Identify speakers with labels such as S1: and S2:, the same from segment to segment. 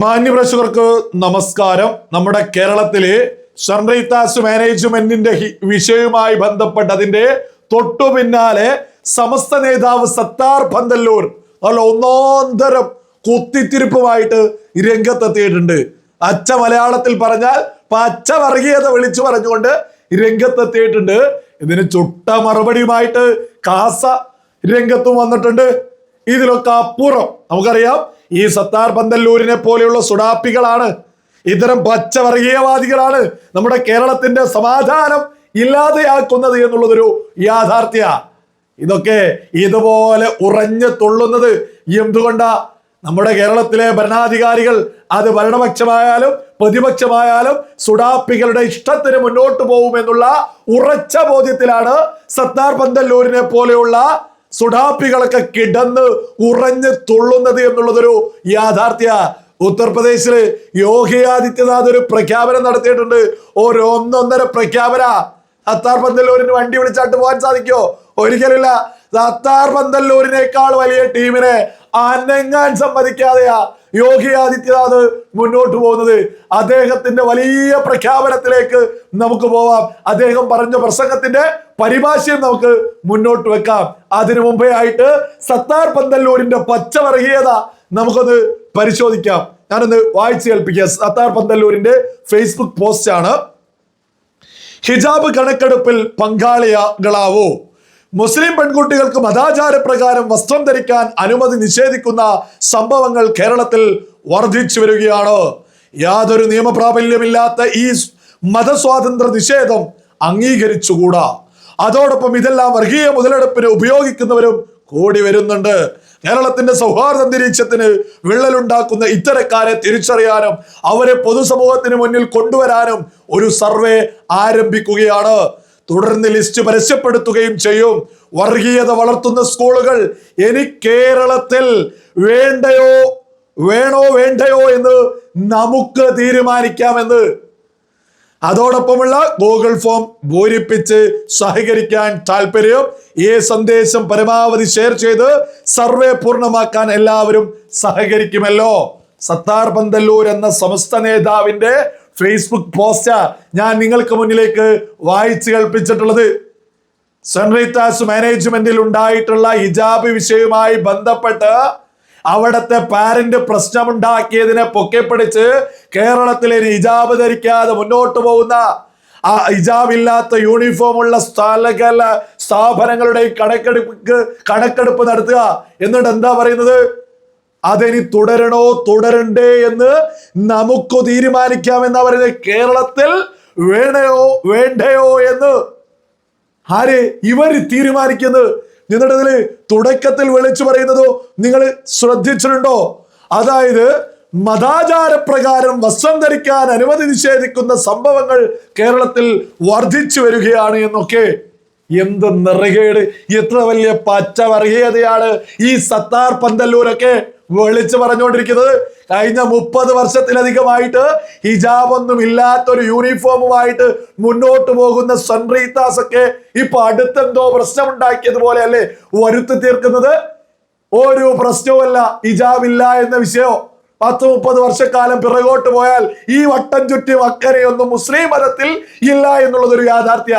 S1: മാന്യപ്രേക്ഷകർക്ക് നമസ്കാരം. നമ്മുടെ കേരളത്തിലെ സൺറൈത്താസ് മാനേജ്മെന്റിന്റെ വിഷയവുമായി ബന്ധപ്പെട്ട് അതിന്റെ തൊട്ടു പിന്നാലെ സമസ്ത നേതാവ് സത്താർ പന്തല്ലൂർ അല്ല ഒന്നോന്തരം കുത്തിത്തിരിപ്പുമായിട്ട് രംഗത്തെത്തിയിട്ടുണ്ട്. അച്ച മലയാളത്തിൽ പറഞ്ഞാൽ പച്ച വർഗീയത വിളിച്ചു പറഞ്ഞുകൊണ്ട് രംഗത്തെത്തിയിട്ടുണ്ട്. ഇതിന് ചുട്ട മറുപടിയുമായിട്ട് കാസ രംഗത്തും വന്നിട്ടുണ്ട്. ഇതിലൊക്കെ അപ്പുറം നമുക്കറിയാം ഈ സത്താർ ബന്ദല്ലൂരിനെ പോലെയുള്ള സുഡാപ്പികളാണ്. ഇത്തരം പച്ചവർഗീയവാദികളാണ് നമ്മുടെ കേരളത്തിന്റെ സമാധാനം ഇല്ലാതെയാക്കുന്നത് എന്നുള്ളതൊരു യാഥാർത്ഥ്യ. ഇതൊക്കെ ഇതുപോലെ ഉറഞ്ഞു തുള്ളുന്നത് എന്തുകൊണ്ടാ? നമ്മുടെ കേരളത്തിലെ ഭരണാധികാരികൾ അത് ഭരണപക്ഷമായാലും പ്രതിപക്ഷമായാലും സുഡാപ്പികളുടെ ഇഷ്ടത്തിന് മുന്നോട്ട് പോകുമെന്നുള്ള ഉറച്ച ബോധ്യത്തിലാണ് സത്താർ പന്തല്ലൂരിനെ പോലെയുള്ള സുഡാപ്പികളൊക്കെ കിടന്ന് ഉറഞ്ഞ് തുള്ളുന്നത് എന്നുള്ളതൊരു യാഥാർത്ഥ്യ. ഉത്തർപ്രദേശിൽ യോഗി ആദിത്യനാഥ് ഒരു പ്രഖ്യാപനം നടത്തിയിട്ടുണ്ട്. ഒരു ഒന്നൊന്നര പ്രഖ്യാപന. സത്താർ പന്തല്ലൂരിന് വണ്ടി വിളിച്ചാട്ട് പോകാൻ സാധിക്കോ? ഒരിക്കലില്ല. സത്താർ പന്തല്ലൂരിനേക്കാൾ വലിയ ടീമിനെ അനങ്ങാൻ സമ്മതിക്കാതെയാ യോഗി ആദിത്യനാഥ് മുന്നോട്ട് പോകുന്നത്. അദ്ദേഹത്തിന്റെ വലിയ പ്രഖ്യാപനത്തിലേക്ക് നമുക്ക് പോവാം. അദ്ദേഹം പറഞ്ഞ പ്രസംഗത്തിന്റെ പരിഭാഷയും നമുക്ക് മുന്നോട്ട് വെക്കാം. അതിനു മുമ്പേ ആയിട്ട് സത്താർ പന്തല്ലൂരിന്റെ പച്ചവർഗീയത നമുക്കൊന്ന് പരിശോധിക്കാം. ഞാനൊന്ന് വായിച്ചു കേൾപ്പിക്കാം. സത്താർ പന്തല്ലൂരിന്റെ ഫേസ്ബുക്ക് പോസ്റ്റ് ആണ്. ഹിജാബ് കണക്കെടുപ്പിൽ പങ്കാളികളാവോ മുസ്ലിം പെൺകുട്ടികൾക്ക് മതാചാര പ്രകാരം വസ്ത്രം ധരിക്കാൻ അനുമതി നിഷേധിക്കുന്ന സംഭവങ്ങൾ കേരളത്തിൽ വർദ്ധിച്ചു വരികയാണ്. യാതൊരു നിയമപ്രാബല്യമില്ലാത്ത ഈ മതസ്വാതന്ത്ര്യ നിഷേധം അംഗീകരിച്ചുകൂടാ. അതോടൊപ്പം ഇതെല്ലാം വർഗീയ മുതലെടുപ്പിന് ഉപയോഗിക്കുന്നവരും കൂടി വരുന്നുണ്ട്. കേരളത്തിന്റെ സൗഹാർദ്ദ അന്തരീക്ഷത്തിന് വിള്ളലുണ്ടാക്കുന്ന ഇത്തരക്കാരെ തിരിച്ചറിയാനും അവരെ പൊതുസമൂഹത്തിന് മുന്നിൽ കൊണ്ടുവരാനും ഒരു സർവേ ആരംഭിക്കുകയാണ്. തുടർന്ന് ലിസ്റ്റ് പരസ്യപ്പെടുത്തുകയും ചെയ്യും. വർഗീയത വളർത്തുന്ന സ്കൂളുകൾ ഇനി കേരളത്തിൽ വേണ്ടയോ വേണോ വേണ്ടയോ എന്ന് നമുക്ക് തീരുമാനിക്കാമെന്ന്. അതോടൊപ്പമുള്ള ഗൂഗിൾ ഫോം പൂരിപ്പിച്ച് സഹകരിക്കാൻ താല്പര്യം ഈ സന്ദേശം പരമാവധി ഷെയർ ചെയ്ത് സർവേ പൂർണമാക്കാൻ എല്ലാവരും സഹകരിക്കുമല്ലോ. സത്താർ പന്തല്ലൂർ എന്ന സമസ്ത നേതാവിന്റെ ഫേസ്ബുക്ക് പോസ്റ്റാ ഞാൻ നിങ്ങൾക്ക് മുന്നിലേക്ക് വായിച്ചു കേൾപ്പിച്ചിട്ടുള്ളത്. സൺറൈറ്റാസ് മാനേജ്മെന്റിൽ ഉണ്ടായിട്ടുള്ള ഹിജാബ് വിഷയവുമായി ബന്ധപ്പെട്ട് അവിടത്തെ പാരന്റ് പ്രശ്നമുണ്ടാക്കിയതിനെ പൊക്കെപ്പിടിച്ച് കേരളത്തിലെ ഹിജാബ് ധരിക്കാതെ മുന്നോട്ട് പോകുന്ന ആ ഹിജാബ് ഇല്ലാത്ത യൂണിഫോം ഉള്ള സ്ഥലകല സ്ഥാപനങ്ങളുടെ കണക്കെടുപ്പ് കണക്കെടുപ്പ് നടത്തുക. എന്നിട്ട് എന്താ പറയുന്നത്? അതിനി തുടരണോ തുടരണ്ടേ എന്ന് നമുക്ക് തീരുമാനിക്കാമെന്നാ പറയുന്നത് കേരളത്തിൽ വേണയോ വേണ്ടയോ എന്ന്. ആര്? ഇവർ തീരുമാനിക്കുന്നത്. നിങ്ങളുടെ ഇതിൽ തുടക്കത്തിൽ വിളിച്ചു പറയുന്നതോ നിങ്ങൾ ശ്രദ്ധിച്ചിട്ടുണ്ടോ? അതായത് മതാചാരപ്രകാരം വസ്ത്രം ധരിക്കാൻ അനുമതി നിഷേധിക്കുന്ന സംഭവങ്ങൾ കേരളത്തിൽ വർദ്ധിച്ചു വരികയാണ് എന്നൊക്കെ. എന്ത് നിറകേട്. എത്ര വലിയ പച്ച വർഗീയതയാണ് ഈ സത്താർ പന്തല്ലൂരൊക്കെ. വിളിച്ചു പറഞ്ഞുകൊണ്ടിരിക്കുന്നത് കഴിഞ്ഞ മുപ്പത് വർഷത്തിലധികമായിട്ട് ഹിജാബ് ഒന്നും ഇല്ലാത്തൊരു യൂണിഫോമുമായിട്ട് മുന്നോട്ട് പോകുന്ന സൺറീത്താസ് ഒക്കെ ഇപ്പൊ അടുത്തെന്തോ പ്രശ്നമുണ്ടാക്കിയതുപോലെ അല്ലേ? വരുത്തി തീർക്കുന്നത് ഒരു പ്രശ്നവുമല്ല ഹിജാബ് ഇല്ല എന്ന വിഷയം. പത്ത് മുപ്പത് വർഷക്കാലം പിറകോട്ട് പോയാൽ ഈ വട്ടം ചുറ്റും അക്കരെയൊന്നും മുസ്ലിം മതത്തിൽ ഇല്ല എന്നുള്ളതൊരു യാഥാർത്ഥ്യ.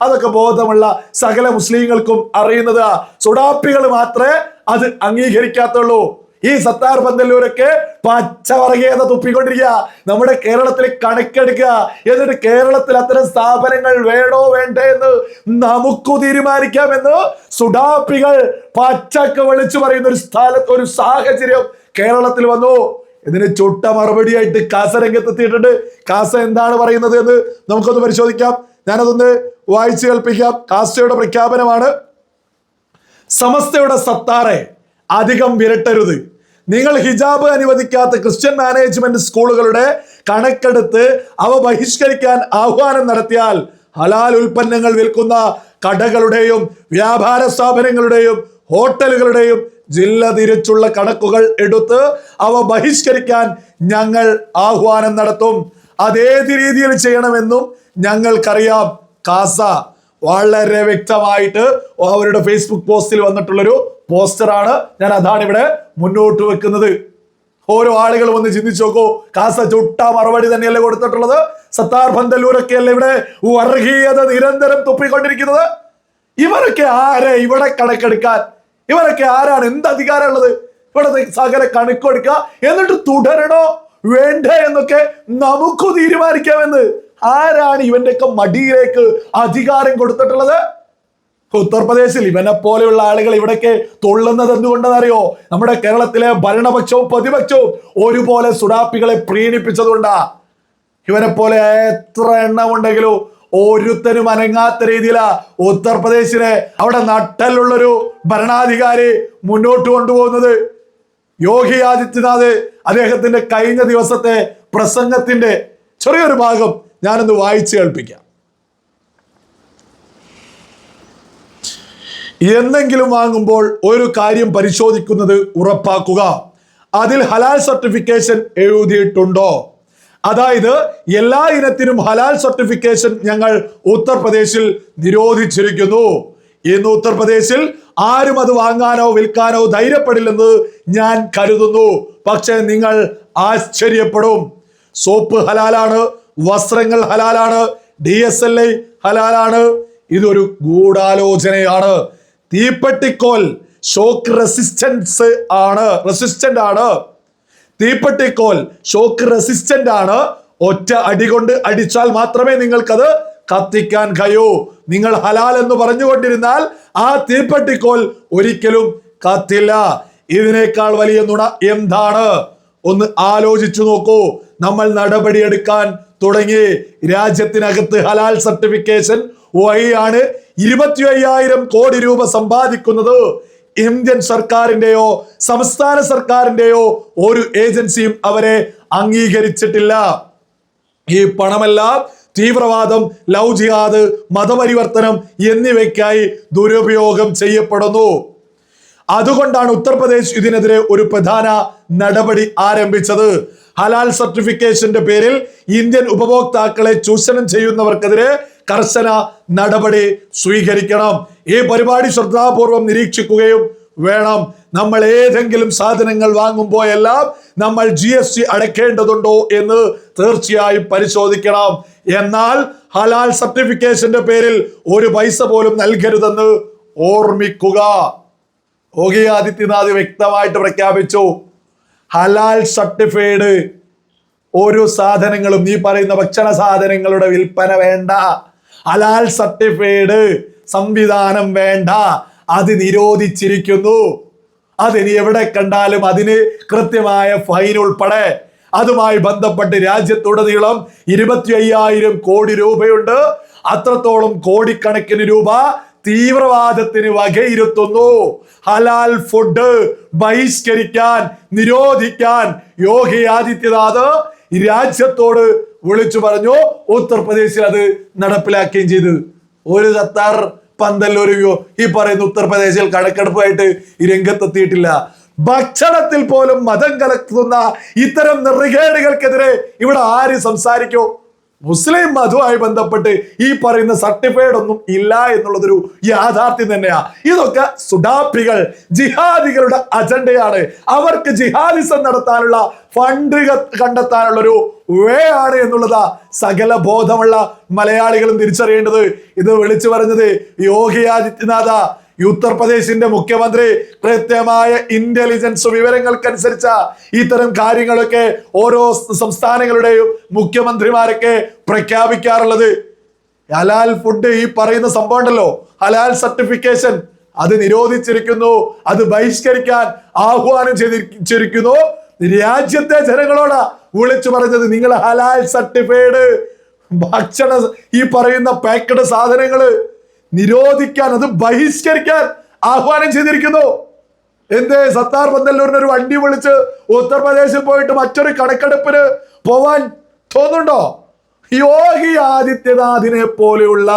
S1: അതൊക്കെ ബോധമുള്ള സകല മുസ്ലിങ്ങൾക്കും അറിയുന്നത്. സുഡാപ്പികൾ മാത്രമേ അത് അംഗീകരിക്കാത്തുള്ളൂ. ഈ സത്താർ പന്തല്ലൂരൊക്കെ പച്ചവറകേത തുപ്പിക്കൊണ്ടിരിക്കുക. നമ്മുടെ കേരളത്തിൽ കണക്കെടുക്കുക. എന്നിട്ട് കേരളത്തിൽ അത്തരം സ്ഥാപനങ്ങൾ വേണോ വേണ്ടേ എന്ന് നമുക്കു തീരുമാനിക്കാമെന്ന് സുഡാപ്പികൾ പച്ചക്ക് വിളിച്ചു പറയുന്ന ഒരു സ്ഥലത്ത് ഒരു സാഹചര്യം കേരളത്തിൽ വന്നു. ഇതിന് ചുട്ട മറുപടിയായിട്ട് കാസ രംഗത്തെത്തിയിട്ടുണ്ട്. കാസ എന്താണ് പറയുന്നത് എന്ന് നമുക്കൊന്ന് പരിശോധിക്കാം. ഞാനതൊന്ന് വായിച്ചു കേൾപ്പിക്കാം. കാസയുടെ പ്രഖ്യാപനമാണ്. സമസ്തയുടെ സത്താറെ അധികം വിരട്ടരുത്. നിങ്ങൾ ഹിജാബ് അനുവദിക്കാത്ത ക്രിസ്ത്യൻ മാനേജ്മെന്റ് സ്കൂളുകളുടെ കണക്കെടുത്ത് അവ ബഹിഷ്കരിക്കാൻ ആഹ്വാനം നടത്തിയാൽ ഹലാൽ ഉൽപ്പന്നങ്ങൾ വിൽക്കുന്ന കടകളുടെയും വ്യാപാര സ്ഥാപനങ്ങളുടെയും ഹോട്ടലുകളുടെയും ജില്ല തിരിച്ചുള്ള കണക്കുകൾ എടുത്ത് അവ ബഹിഷ്കരിക്കാൻ ഞങ്ങൾ ആഹ്വാനം നടത്തും. അതേത് രീതിയിൽ ചെയ്യണമെന്നും ഞങ്ങൾക്കറിയാം. കാസ വളരെ വ്യക്തമായിട്ട് അവരുടെ ഫേസ്ബുക്ക് പോസ്റ്റിൽ വന്നിട്ടുള്ളൊരു പോസ്റ്ററാണ് ഞാൻ അതാണ് ഇവിടെ മുന്നോട്ട് വെക്കുന്നത്. ഓരോ ആളുകൾ വന്ന് ചിന്തിച്ചു നോക്കൂ. കാസ ചുട്ട മറുപടി തന്നെയല്ലേ കൊടുത്തിട്ടുള്ളത്? സത്താർ പന്തല്ലൂരൊക്കെയല്ലേ ഇവിടെ വർഗീയത നിരന്തരം തുപ്പിക്കൊണ്ടിരിക്കുന്നത്? ഇവരൊക്കെ ആരെ ഇവിടെ കണക്കെടുക്കാൻ? ഇവരൊക്കെ ആരാണ്? എന്ത് അധികാരമുള്ളത്? ഇവിടെ സകല കണക്കെടുക്കുക എന്നിട്ട് തുടരണോ? വേണ്ടേ എന്നൊക്കെ നമുക്ക് തീരുമാനിക്കാമെന്ന്. ആരാണ് ഇവന്റെ ഇവന്റെയൊക്കെ മടിയിലേക്ക് അധികാരം കൊടുത്തിട്ടുള്ളത്? ഉത്തർപ്രദേശിൽ ഇവനെ പോലെയുള്ള ആളുകൾ ഇവിടേക്ക് തൊള്ളുന്നത് എന്തുകൊണ്ടെന്നറിയോ? നമ്മുടെ കേരളത്തിലെ ഭരണപക്ഷവും പ്രതിപക്ഷവും ഒരുപോലെ സുഡാപ്പികളെ പ്രീണിപ്പിച്ചതുകൊണ്ടാ. ഇവനെ പോലെ എത്ര എണ്ണം ഉണ്ടെങ്കിലും ഓരോരുത്തരും അനങ്ങാത്ത രീതിയിലാ ഉത്തർപ്രദേശിനെ അവിടെ നട്ടലുള്ളൊരു ഭരണാധികാരി മുന്നോട്ട് കൊണ്ടുപോകുന്നത്. യോഗി ആദിത്യനാഥ് അദ്ദേഹത്തിന്റെ കഴിഞ്ഞ ദിവസത്തെ പ്രസംഗത്തിന്റെ ചെറിയൊരു ഭാഗം ഞാനൊന്ന് വായിച്ചു കേൾപ്പിക്കാം. എന്തെങ്കിലും വാങ്ങുമ്പോൾ ഒരു കാര്യം പരിശോധിക്കുന്നത് ഉറപ്പാക്കുക. അതിൽ ഹലാൽ സർട്ടിഫിക്കേഷൻ എഴുതിയിട്ടുണ്ടോ? അതായത് എല്ലാ ഇനത്തിനും ഹലാൽ സർട്ടിഫിക്കേഷൻ ഞങ്ങൾ ഉത്തർപ്രദേശിൽ നിരോധിച്ചിരിക്കുന്നു. ഇന്ന് ഉത്തർപ്രദേശിൽ ആരും അത് വാങ്ങാനോ വിൽക്കാനോ ധൈര്യപ്പെടില്ലെന്ന് ഞാൻ കരുതുന്നു. പക്ഷേ നിങ്ങൾ ആശ്ചര്യപ്പെടും. സോപ്പ് ഹലാലാണ് വസ്ത്രങ്ങൾ ഹലാലാണ് ഡി എസ് എൽ ഐ ഹലാലാണ്. ഇതൊരു ഗൂഢാലോചനയാണ്. തീപ്പെട്ടിക്കോൽ ഷോക്ക് റെസിസ്റ്റൻസ് ആണ്. റെസിസ്റ്റന്റ് ആണ്. തീപ്പെട്ടിക്കോൽ ഷോക്ക് റെസിസ്റ്റന്റ് ആണ്. ഒറ്റ അടി കൊണ്ട് അടിച്ചാൽ മാത്രമേ നിങ്ങൾക്കത് കത്തിക്കാൻ കഴിയൂ. നിങ്ങൾ ഹലാൽ എന്ന് പറഞ്ഞുകൊണ്ടിരുന്നാൽ ആ തീപ്പെട്ടിക്കോൽ ഒരിക്കലും കത്തില്ല. ഇതിനേക്കാൾ വലിയ നുണ എന്താണ്? ഒന്ന് ആലോചിച്ചു നോക്കൂ. നമ്മൾ നടപടിയെടുക്കാൻ തുടങ്ങി. രാജ്യത്തിനകത്ത് ഹലാൽ സർട്ടിഫിക്കേഷൻ വഴിയാണ് ഇരുപത്തി അയ്യായിരം കോടി രൂപ സമ്പാദിക്കുന്നത്. ഇന്ത്യൻ സർക്കാരിന്റെയോ സംസ്ഥാന സർക്കാരിന്റെയോ ഒരു ഏജൻസിയും അവരെ അംഗീകരിച്ചിട്ടില്ല. ഈ പണമെല്ലാം തീവ്രവാദം ലവ് ജിഹാദ് മതപരിവർത്തനം എന്നിവയ്ക്കായി ദുരുപയോഗം ചെയ്യപ്പെടുന്നു. അതുകൊണ്ടാണ് ഉത്തർപ്രദേശ് ഇതിനെതിരെ ഒരു പ്രധാന നടപടി ആരംഭിച്ചത്. ഹലാൽ സർട്ടിഫിക്കേഷന്റെ പേരിൽ ഇന്ത്യൻ ഉപഭോക്താക്കളെ ചൂഷണം ചെയ്യുന്നവർക്കെതിരെ കർശന നടപടി സ്വീകരിക്കണം. ഈ പരിപാടി ശ്രദ്ധാപൂർവം നിരീക്ഷിക്കുകയും വേണം. നമ്മൾ ഏതെങ്കിലും സാധനങ്ങൾ വാങ്ങുമ്പോഴെല്ലാം നമ്മൾ ജി എസ് ടി അടയ്ക്കേണ്ടതുണ്ടോ എന്ന് തീർച്ചയായും പരിശോധിക്കണം. എന്നാൽ ഹലാൽ സർട്ടിഫിക്കേഷന്റെ പേരിൽ ഒരു പൈസ പോലും നൽകരുതെന്ന് ഓർമ്മിക്കുക. യോഗി ആദിത്യനാഥ് വ്യക്തമായിട്ട് പ്രഖ്യാപിച്ചു. ഹലാൽ സർട്ടിഫൈഡ് ഓരോ സാധനങ്ങളും നീ പറയുന്ന ഭക്ഷണ സാധനങ്ങളുടെ വിൽപ്പന വേണ്ട. ഹലാൽ സർട്ടിഫൈഡ് സംവിധാനം വേണ്ട. അത് നിരോധിച്ചിരിക്കുന്നു. അതിനി എവിടെ കണ്ടാലും അതിന് കൃത്യമായ ഫൈൻ ഉൾപ്പെടെ. അതുമായി ബന്ധപ്പെട്ട് രാജ്യത്തുടനീളം ഇരുപത്തി അയ്യായിരം കോടി രൂപയുണ്ട്. അത്രത്തോളം കോടിക്കണക്കിന് രൂപ തീവ്രവാദത്തിന് വകയിരുത്തുന്നു. ഹലാൽ ഫുഡ് ബഹിഷ്കരിക്കാൻ നിരോധിക്കാൻ യോഗി ആദിത്യനാഥ് രാജ്യത്തോട് വിളിച്ചു പറഞ്ഞു. ഉത്തർപ്രദേശിൽ അത് നടപ്പിലാക്കുകയും ചെയ്തു. ഒരു സത്താർ പന്തല്ലൂരിയോ ഈ പറയുന്ന ഉത്തർപ്രദേശിൽ കണക്കെടുപ്പായിട്ട് രംഗത്തെത്തിയിട്ടില്ല. ഭക്ഷണത്തിൽ പോലും മതം കലർത്തുന്ന ഇത്തരം നിറികേടുകൾക്കെതിരെ ഇവിടെ ആര് സംസാരിക്കോ? മുസ്ലിം മതവുമായി ബന്ധപ്പെട്ട് ഈ പറയുന്ന സർട്ടിഫൈഡ് ഒന്നും ഇല്ല എന്നുള്ളതൊരു യാഥാർത്ഥ്യം തന്നെയാ. ഇതൊക്കെ സുഡാപ്പികൾ ജിഹാദികളുടെ അജണ്ടയാണ്. അവർക്ക് ജിഹാദിസം നടത്താനുള്ള ഫണ്ട് കണ്ടെത്താനുള്ളൊരു വേ ആണ് എന്നുള്ളതാ സകല ബോധമുള്ള മലയാളികളും തിരിച്ചറിയേണ്ടത്. ഇത് വിളിച്ചു പറഞ്ഞത് യോഗി ആദിത്യനാഥ. ഈ ഉത്തർപ്രദേശിന്റെ മുഖ്യമന്ത്രി കൃത്യമായ ഇന്റലിജൻസ് വിവരങ്ങൾക്കനുസരിച്ച ഇത്തരം കാര്യങ്ങളൊക്കെ ഓരോ സംസ്ഥാനങ്ങളുടെയും മുഖ്യമന്ത്രിമാരൊക്കെ പ്രഖ്യാപിക്കാറുള്ളത്. ഹലാൽ ഫുഡ് ഈ പറയുന്ന സംഭവം ഉണ്ടല്ലോ. ഹലാൽ സർട്ടിഫിക്കേഷൻ അത് നിരോധിച്ചിരിക്കുന്നു. അത് ബഹിഷ്കരിക്കാൻ ആഹ്വാനം ചെയ്തിരിക്കുന്നു രാജ്യത്തെ ജനങ്ങളോടാ വിളിച്ചു പറഞ്ഞത് നിങ്ങൾ ഹലാൽ സർട്ടിഫൈഡ് ഭക്ഷണ ഈ പറയുന്ന പാക്കഡ് സാധനങ്ങൾ നിരോധിക്കാൻ അത് ബഹിഷ്കരിക്കാൻ ആഹ്വാനം ചെയ്തിരിക്കുന്നു. എന്തേ? സത്താർ പന്തല്ലൂരിന് ഒരു വണ്ടി വിളിച്ച് ഉത്തർപ്രദേശിൽ പോയിട്ട് മറ്റൊരു കണക്കെടുപ്പിന് പോവാൻ തോന്നുന്നുണ്ടോ? യോഗി ആദിത്യനാഥിനെ പോലെയുള്ള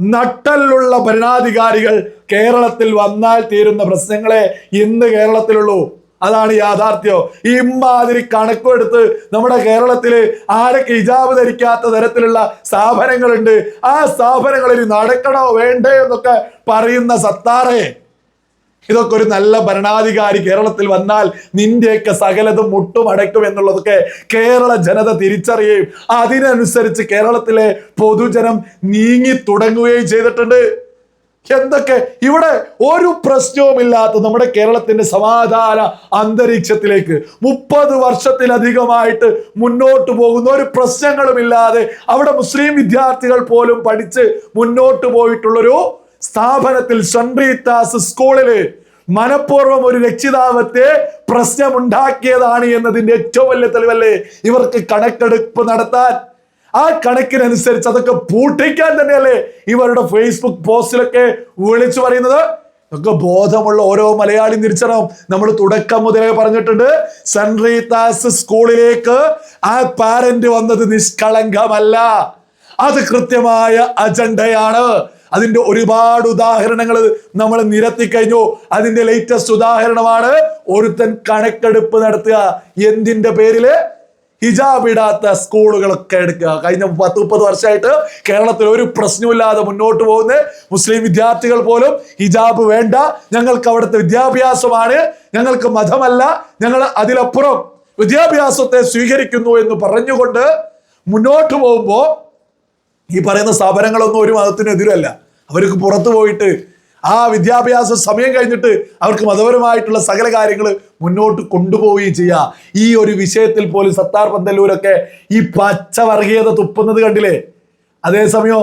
S1: നട്ടലുള്ള ഭരണാധികാരികൾ കേരളത്തിൽ വന്നാൽ തീരുന്ന പ്രശ്നങ്ങളെ ഇന്ന് കേരളത്തിലുള്ളൂ. അതാണ് യാഥാർത്ഥ്യം. ഈ ഇമ്മാതിരി കണക്കെടുത്ത് നമ്മുടെ കേരളത്തിൽ ആരൊക്കെ ഹിജാബ് ധരിക്കാത്ത തരത്തിലുള്ള സ്ഥാപനങ്ങളുണ്ട് ആ സ്ഥാപനങ്ങളിൽ നടക്കണോ വേണ്ടേ എന്നൊക്കെ പറയുന്ന സത്താറെ. ഇതൊക്കെ ഒരു നല്ല ഭരണാധികാരി കേരളത്തിൽ വന്നാൽ നിന്റെയൊക്കെ സകലതും മുട്ടുമടക്കും എന്നുള്ളതൊക്കെ കേരള ജനത തിരിച്ചറിയുകയും അതിനനുസരിച്ച് കേരളത്തിലെ പൊതുജനം നീങ്ങി തുടങ്ങുകയും ചെയ്തിട്ടുണ്ട്. എന്തൊക്കെ? ഇവിടെ ഒരു പ്രശ്നവുമില്ലാത്ത നമ്മുടെ കേരളത്തിന്റെ സമാധാന അന്തരീക്ഷത്തിലേക്ക് മുപ്പത് വർഷത്തിലധികമായിട്ട് മുന്നോട്ട് പോകുന്ന ഒരു പ്രശ്നങ്ങളും ഇല്ലാതെ അവിടെ മുസ്ലിം വിദ്യാർത്ഥികൾ പോലും പഠിച്ച് മുന്നോട്ട് പോയിട്ടുള്ളൊരു സ്ഥാപനത്തിൽ സൺറീത്താസ് റീത്താസ് സ്കൂളിൽ മനഃപൂർവം ഒരു രക്ഷിതാവത്തെ പ്രശ്നമുണ്ടാക്കിയതാണ് എന്നതിന്റെ ഏറ്റവും വലിയ തെളിവല്ലേ? ഇവർക്ക് കണക്കെടുപ്പ് നടത്താൻ ആ കണക്കിനനുസരിച്ച് അതൊക്കെ പൂട്ടിക്കാൻ തന്നെയല്ലേ ഇവരുടെ ഫേസ്ബുക്ക് പോസ്റ്റിലൊക്കെ വിളിച്ചു പറയുന്നത്? ഒക്കെ ബോധമുള്ള ഓരോ മലയാളി തിരിച്ചറിയണം നമ്മൾ തുടക്കം മുതലേ പറഞ്ഞിട്ടുണ്ട്. സെൻറീതാസ് സ്കൂളിലേക്ക് ആ പാരന്റ് വന്നത് നിഷ്കളങ്കമല്ല. അത് കൃത്യമായ അജണ്ടയാണ് അതിന്റെ ഒരുപാട് ഉദാഹരണങ്ങൾ നമ്മൾ നിരത്തി കഴിഞ്ഞു. അതിന്റെ ലേറ്റസ്റ്റ് ഉദാഹരണമാണ് ഒരുത്തൻ കണക്കെടുപ്പ് നടത്തുക. എന്തിന്റെ പേരിൽ? ഹിജാബ് ഇടാത്ത സ്കൂളുകളൊക്കെ എടുക്കുക. കഴിഞ്ഞ പത്ത് മുപ്പത് വർഷമായിട്ട് കേരളത്തിൽ ഒരു പ്രശ്നമില്ലാതെ മുന്നോട്ട് പോകുന്ന മുസ്ലിം വിദ്യാർത്ഥികൾ പോലും ഹിജാബ് വേണ്ട. ഞങ്ങൾക്ക് അവിടുത്തെ വിദ്യാഭ്യാസമാണ്. ഞങ്ങൾക്ക് മതമല്ല. ഞങ്ങൾ അതിലപ്പുറം വിദ്യാഭ്യാസത്തെ സ്വീകരിക്കുന്നു എന്ന് പറഞ്ഞുകൊണ്ട് മുന്നോട്ട് പോകുമ്പോൾ ഈ പറയുന്ന സ്ഥാപനങ്ങളൊന്നും ഒരു മതത്തിനെതിരല്ല. അവർക്ക് പുറത്തു പോയിട്ട് ആ വിദ്യാഭ്യാസ സമയം കഴിഞ്ഞിട്ട് അവർക്ക് മതപരമായിട്ടുള്ള സകല കാര്യങ്ങൾ മുന്നോട്ട് കൊണ്ടുപോവുകയും ചെയ്യുക ഈ ഒരു വിഷയത്തിൽ പോലും സത്താർ പന്തല്ലൂരൊക്കെ ഈ പച്ച വർഗീയത തുപ്പുന്നത് കണ്ടില്ലേ? അതേസമയം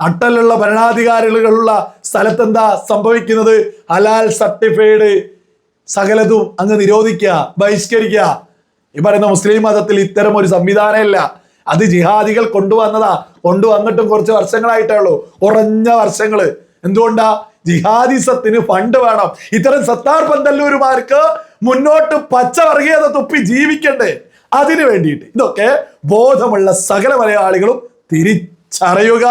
S1: അട്ടലുള്ള ഭരണാധികാരികളുള്ള സ്ഥലത്ത് എന്താ സംഭവിക്കുന്നത്? ഹലാൽ സർട്ടിഫൈഡ് സകലതും അങ്ങ് നിരോധിക്കുക ബഹിഷ്കരിക്കുക. ഈ പറയുന്ന മുസ്ലിം മതത്തിൽ ഇത്തരം ഒരു സംവിധാനമില്ല. അത് ജിഹാദികൾ കൊണ്ടുവന്നതാ. കൊണ്ടുവന്നിട്ടും കുറച്ച് വർഷങ്ങളായിട്ടേ ഉള്ളൂ. കുറഞ്ഞ വർഷങ്ങൾ എന്തുകൊണ്ടാ? ജിഹാദിസത്തിന് ഫണ്ട് വേണം. ഇത്തരം സത്താർ പന്തല്ലൂരുമാർക്ക് മുന്നോട്ട് പച്ച വർഗീയത തുപ്പി ജീവിക്കണ്ടേ? അതിനു വേണ്ടിയിട്ട് ഇതൊക്കെ ബോധമുള്ള സകല മലയാളികളും തിരിച്ചറിയുക.